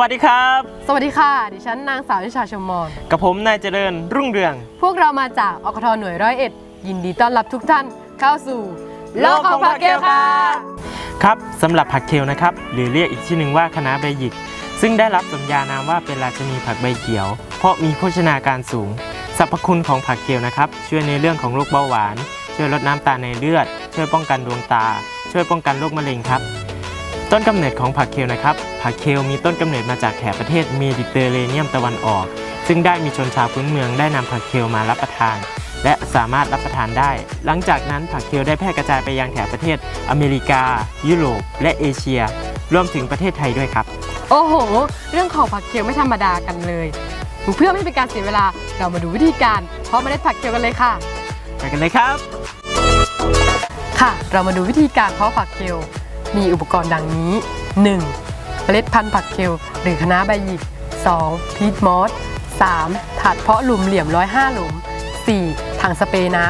วัสดีครับ สวัสดีค่ะ ดิฉันนางสาวนิชาชมมอนกับผมนายเจริญรุ่งเรือง พวกเรามาจากอกทหน่วยร้อยเอ็ดยินดีต้อนรับทุกท่านเข้าสู่โลกของผักเกลค่ะ ครับสำหรับผักเคลนะครับ หรือเรียกอีกชื่อหนึ่งว่าคะน้าใบหยิก ซึ่งได้รับสมญานามว่าเป็นราชนีผักใบเขียว เพราะมีโภชนาการสูงสรรพคุณของผักเคลนะครับ ช่วยในเรื่องของโรคเบาหวาน ช่วยลดน้ำตาลในเลือด ช่วยป้องกันดวงตา ช่วยป้องกันโรคมะเร็งครับ ต้นกำเนิดของผักเคลนะครับ ผักเคลมีต้นกำเนิดมาจากแถบประเทศเมดิเตอร์เรเนียมตะวันออก ซึ่งได้มีชนชาวพื้นเมืองได้นำผักเคลมารับประทาน และสามารถรับประทานได้ หลังจากนั้นผักเคลได้แพร่กระจายไปยังแถบประเทศอเมริกา ยุโรป และเอเชีย รวมถึงประเทศไทยด้วยครับ โอ้โห เรื่องของผักเคียวไม่ธรรมดากันเลย เพื่อไม่เป็นการเสียเวลาเรามาดูวิธีการเพาะเมล็ดผักเคียวกันเลยค่ะไปกันเลยครับ ค่ะ เรามาดูวิธีการเพาะผักเคล มีอุปกรณ์ดังนี้ 1. เมล็ดพันธุ์ผักเคลหรือคะน้าใบหยิก 2. พีทมอส 3. ถาดเพาะหลุมเหลี่ยม105หลุม 4. ถังสเปรย์น้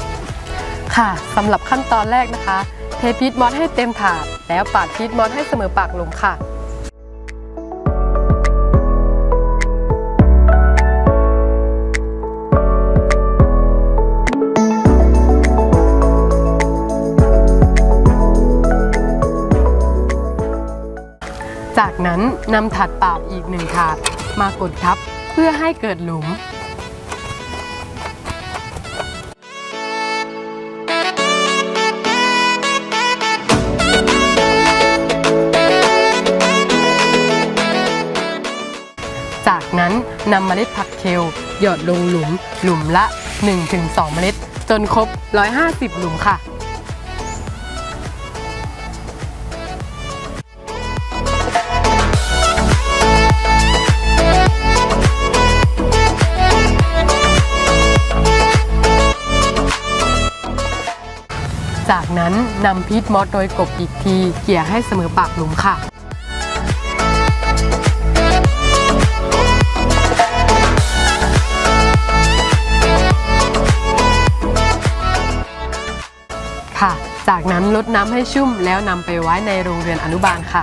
ำค่ะสำหรับขั้นตอนแรกนะคะ เทพีทมอสให้เต็มถาด แล้วปาดพีทมอสให้เสมอปากหลุมค่ะ จากนั้นนำถาดเปล่าอีกหนึ่งถาดมากดทับเพื่อให้เกิดหลุม จากนั้นนำเมล็ดผักเคลหยอดลงหลุมหลุมละ 1-2 เมล็ด จนครบ 150 หลุมค่ะ จากนั้นนำพีทมอสโดยกบอีกทีเกี่ยให้เสมอปากหลุมค่ะ ค่ะ จากนั้นลดน้ำให้ชุ่มแล้วนำไปไว้ในโรงเรือนอนุบาลค่ะ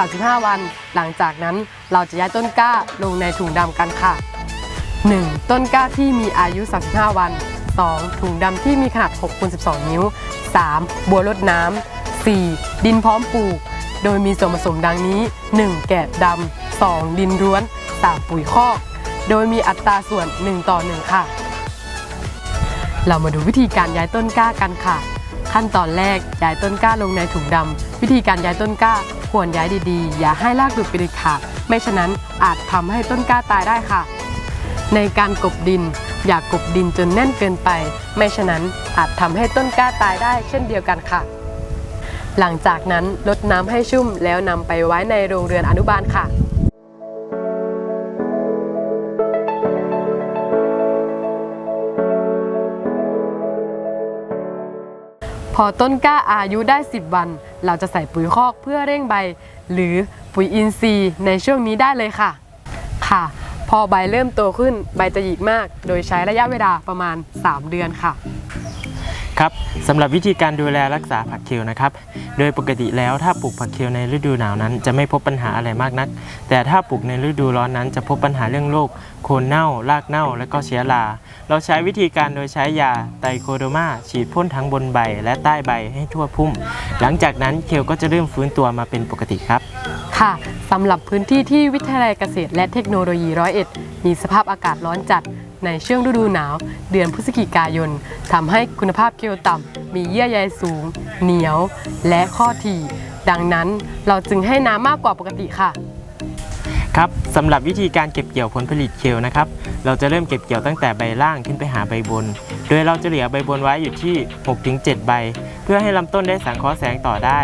35 วัน หลังจากนั้นเราจะย้ายต้นกล้าลงในถุงดำกันค่ะ 1. ต้นกล้าที่มีอายุ 35 วัน 2. ถุงดำที่มีขนาด6คูณ12 นิ้ว 3. บัวรดน้ำ 4. ดินพร้อมปลูก โดยมีส่วนผสมดังนี้ 1. แกะดำ 2. ดินร้วน 3. ปุ๋ยคอก โดยมีอัตราส่วน 1 ต่อ 1 ค่ะ เรามาดูวิธีการย้ายต้นกล้ากันค่ะ ขั้นตอนแรกย้ายต้นกล้าลงในถุงดำ วิธีการย้ายต้นกล้า ควรย้ายดีๆ อย่าให้รากดูดไปเด็ดขาดไม่ฉะนั้นอาจทำให้ต้นกล้าตายได้ค่ะ ในการกบดิน อย่ากกบดินจนแน่นเกินไป ไม่ฉะนั้นอาจทำให้ต้นกล้าตายได้เช่นเดียวกันค่ะ หลังจากนั้นลดน้ำให้ชุ่มแล้วนำไปไว้ในโรงเรือนอนุบาลค่ะ อต้นกล้าอายุได้ 10 วัน เราจะใส่ปุ๋ยคอกเพื่อเร่งใบ หรือปุ๋ยอินทรีย์ในช่วงนี้ได้เลยค่ะ ค่ะ พอใบเริ่มโตขึ้นใบจะหยิกมาก โดยใช้ระยะเวลาประมาณ 3 เดือนค่ะ ครับสำหรับวิธีการดูแลรักษาผักเคลนะครับ โดยปกติแล้วถ้าปลูกผักเคลในฤดูหนาวนั้น จะไม่พบปัญหาอะไรมากนัก แต่ถ้าปลูกในฤดูร้อนนั้น จะพบปัญหาเรื่องโรคโคนเน่า รากเน่า และก็เชื้อรา เราใช้วิธีการโดยใช้ยาไตรโคโดมาฉีดพ่นทั้งบนใบและใต้ใบให้ทั่วพุ่ม หลังจากนั้นเคลก็จะเริ่มฟื้นตัวมาเป็นปกติครับ ค่ะสำหรับพื้นที่ที่วิทยาลัยเกษตรและเทคโนโลยีร้อยเอ็ดมีสภาพอากาศร้อนจัด ในช่วงฤดูหนาว เดือนพฤศจิกายนทำให้คุณภาพเกลียวต่ำมีเยื่อใยสูง เหนียว และข้อถี่ ดังนั้นเราจึงให้น้ำมากกว่าปกติค่ะ ครับสำหรับวิธีการเก็บเกี่ยวผลผลิตเคลนะครับ เราจะเริ่มเก็บเกี่ยวตั้งแต่ใบล่างขึ้นไปหาใบบน โดยเราจะเหลือใบบนไว้อยู่ที่ 6-7 ใบ เพื่อให้ลำต้นได้สังเคราะห์แสงต่อได้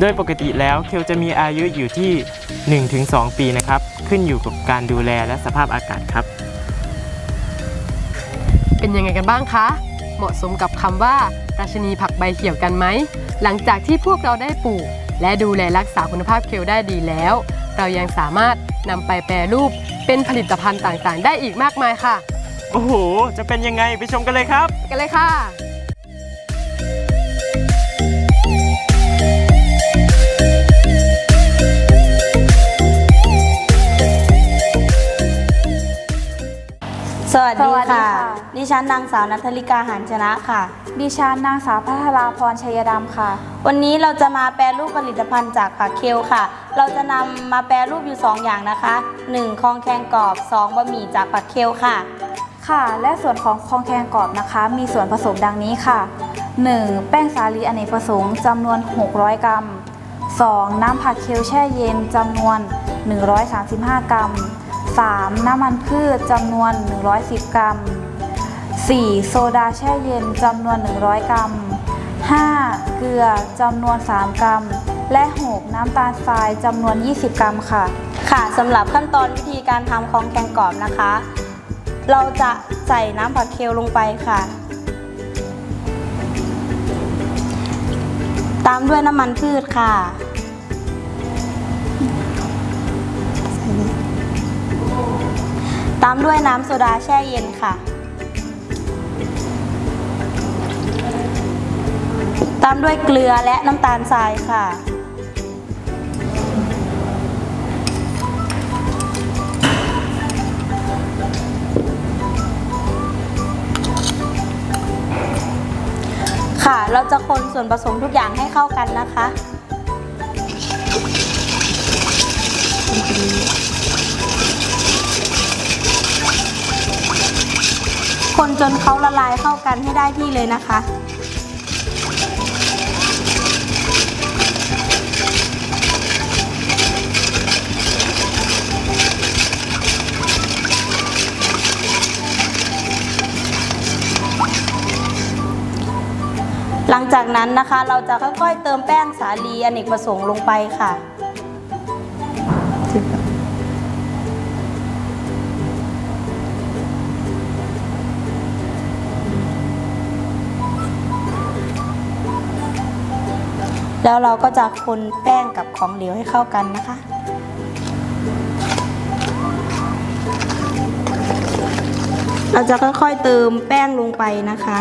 โดยปกติแล้วเคลจะมีอายุอยู่ที่ 1-2 ปีนะครับ ขึ้นอยู่กับการดูแลและสภาพอากาศครับ เป็นยังไงกันบ้างคะ เหมาะสมกับคำว่า ราชินีผักใบเขียวกันไหม หลังจากที่พวกเราได้ปลูก และดูแลรักษาคุณภาพเคลได้ดีแล้ว เรายังสามารถนำไปแปรรูปเป็นผลิตภัณฑ์ต่างๆ ได้อีกมากมายค่ะ โอ้โห จะเป็นยังไงไปชมกันเลยครับ กันเลยค่ะสวัสสดีวัสดีค่ะค่ะ ดิฉันนางสาวนัทลิกาหานชนะค่ะ ดิฉันนางสาวพัทราพรชัยดำค่ะ วันนี้เราจะมาแปรรูปผลิตภัณฑ์จากผักเคลค่ะ เราจะนำมาแปรรูปอยู่ 2 อย่างนะคะ 1. คองแคงกรอบ 2. บะหมี่จากผักเคลค่ะ ค่ะ และส่วนของคองแคงกรอบนะคะ มีส่วนผสมดังนี้ค่ะ 1. แป้งสาลีอเนกประสงค์จำนวน 600 กรัม 2. น้ำผักเคลแช่เย็นจำนวน 135 กรัม 3. น้ำมันพืชจำนวน 110 กรัม 4. โซดาแช่เย็นจำนวน 100 กรัม 5. เกลือจำนวน 3 กรัม และ 6. น้ำตาลทรายจำนวน 20 กรัมค่ะ ค่ะสำหรับขั้นตอนวิธีการทำคองแคงกรอบนะคะ เราจะใส่น้ำผักเคลลงไปค่ะ ตามด้วยน้ำมันพืชค่ะตามด้วยน้ำโซดาแช่เย็นค่ะ ตามด้วยเกลือและน้ำตาลทรายค่ะ ค่ะ เราจะคนส่วนผสมทุกอย่างให้เข้ากันนะคะคนจนเขาละลายเข้ากันให้ได้ที่เลยนะคะ หลังจากนั้นนะคะเราจะค่อยๆเติมแป้งสาลีอเนกประสงค์ลงไปค่ะ แล้วเราก็จะคนแป้งกับของเหลวให้เข้ากันนะคะเราจะค่อยๆเติมแป้งลงไปนะคะ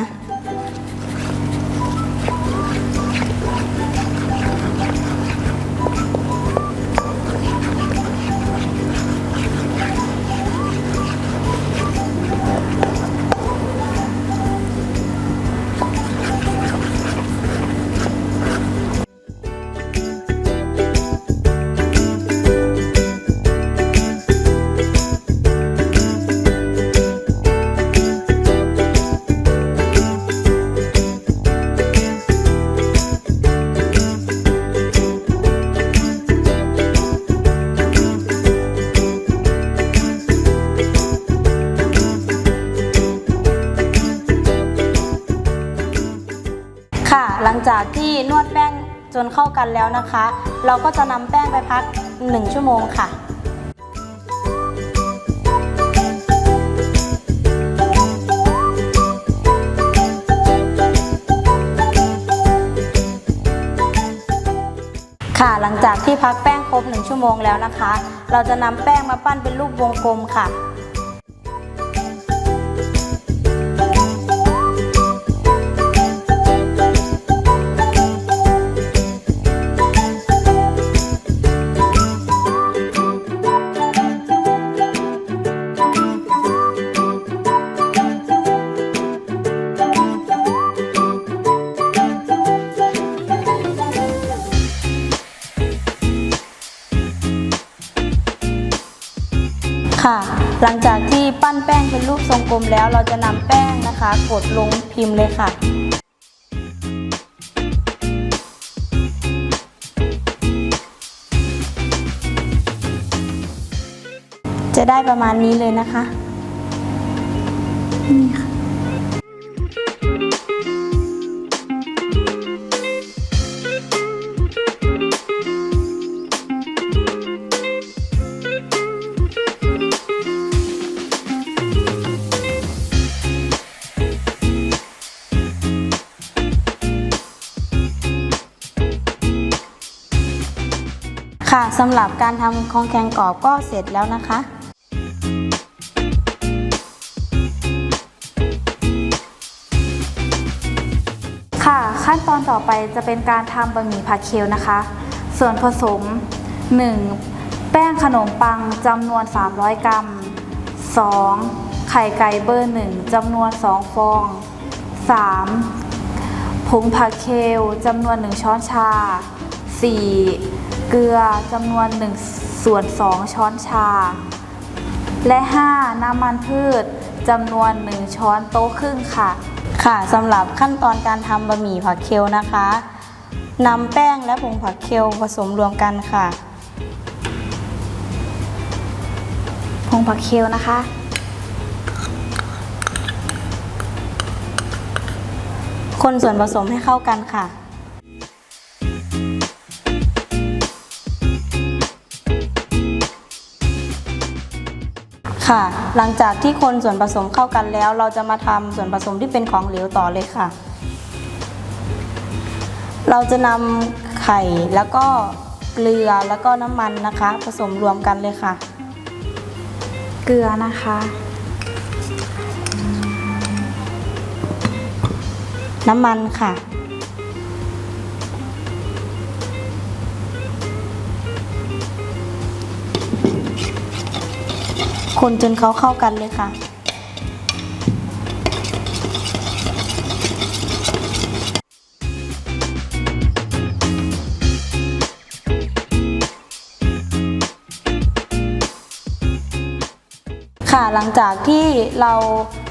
จากที่นวดแป้งจนเข้ากันแล้วนะคะ เราก็จะนำแป้งไปพัก 1 ชั่วโมงค่ะค่ะหลังจากที่พักแป้งครบ 1 ชั่วโมงแล้วนะคะ เราจะนำแป้งมาปั้นเป็นรูปวงกลมค่ะค่ะ กดลงพิมพ์เลยค่ะ จะได้ประมาณนี้เลยนะคะ นี่ค่ะ ค่ะสำหรับการทำคองแคงกรอบก็เสร็จแล้วนะคะค่ะขั้นตอนต่อไปจะเป็นการทำบะหมี่ผัดเคลนะคะ ส่วนผสม 1. แป้งขนมปังจำนวน 300 กรัม 2. ไข่ไก่เบอร์ 1จำนวน 2 ฟอง 3. ผงผักเคลจำนวน 1 ช้อนชา 4. เกลือจำนวน1ส่วน2ช้อนชา และ 5. น้ำมันพืชจำนวน 1 ช้อนโต๊ะครึ่งค่ะ ค่ะสำหรับขั้นตอนการทำบะหมี่ผักเคลนะคะนำแป้งและผงผักเคลผสมรวมกันค่ะผงผักเคลนะคะ คนส่วนผสมให้เข้ากันค่ะ ค่ะ หลังจากที่คนส่วนผสมเข้ากันแล้ว เราจะมาทำส่วนผสมที่เป็นของเหลวต่อเลยค่ะ เราจะนำไข่แล้วก็เกลือแล้วก็น้ำมันนะคะ ผสมรวมกันเลยค่ะ เกลือนะคะ น้ำมันค่ะ คนจนเขาเข้ากันเลยค่ะ ค่ะหลังจากที่เรา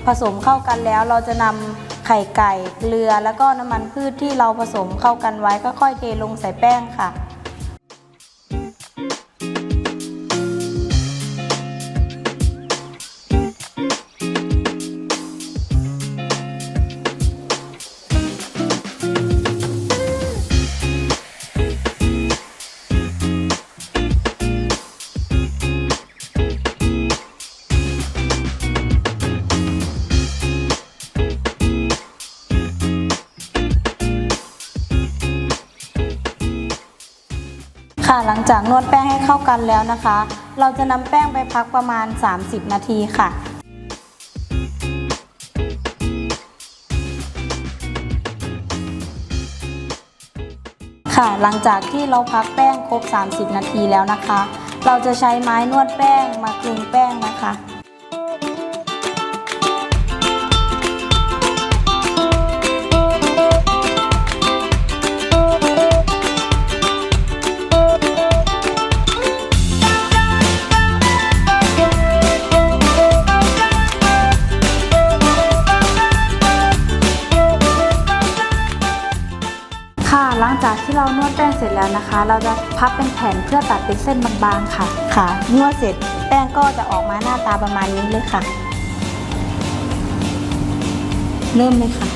ผสมเข้ากันแล้วเราจะนำไข่ไก่เกลือแล้วก็น้ำมันพืชที่เราผสมเข้ากันไว้ก็ค่อยเทลงใส่แป้งค่ะ นวดแป้งให้เข้ากันแล้วนะคะ เราจะนำแป้งไปพักประมาณ 30 นาทีค่ะค่ะ หลังจากที่เราพักแป้งครบ 30 นาทีแล้วนะคะ เราจะใช้ไม้นวดแป้งมาคลึงแป้งนะคะ แล้วนะคะ เราจะพับเป็นแผ่นเพื่อตัดเป็นเส้นบางๆค่ะ ค่ะนวดเสร็จแป้งก็จะออกมาหน้าตาประมาณนี้เลยค่ะ เริ่มเลยค่ะ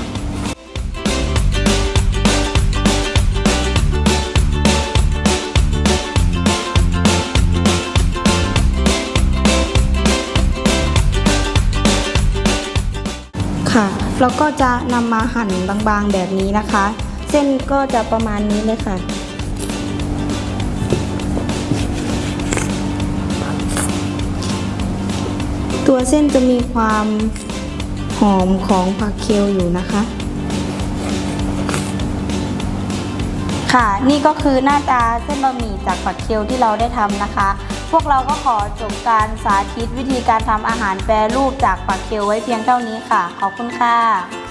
ค่ะเราก็จะนำมาหั่นบางๆแบบนี้นะคะ เส้นก็จะประมาณนี้เลยค่ะ ตัวเส้นจะมีความหอมของผักเคลอยู่นะคะ ค่ะนี่ก็คือหน้าตาเส้นบะหมี่จากผักเคลที่เราได้ทำนะคะ พวกเราก็ขอจบการสาธิตวิธีการทำอาหารแปรรูปจากผักเคลไว้เพียงเท่านี้ค่ะ ขอบคุณค่ะ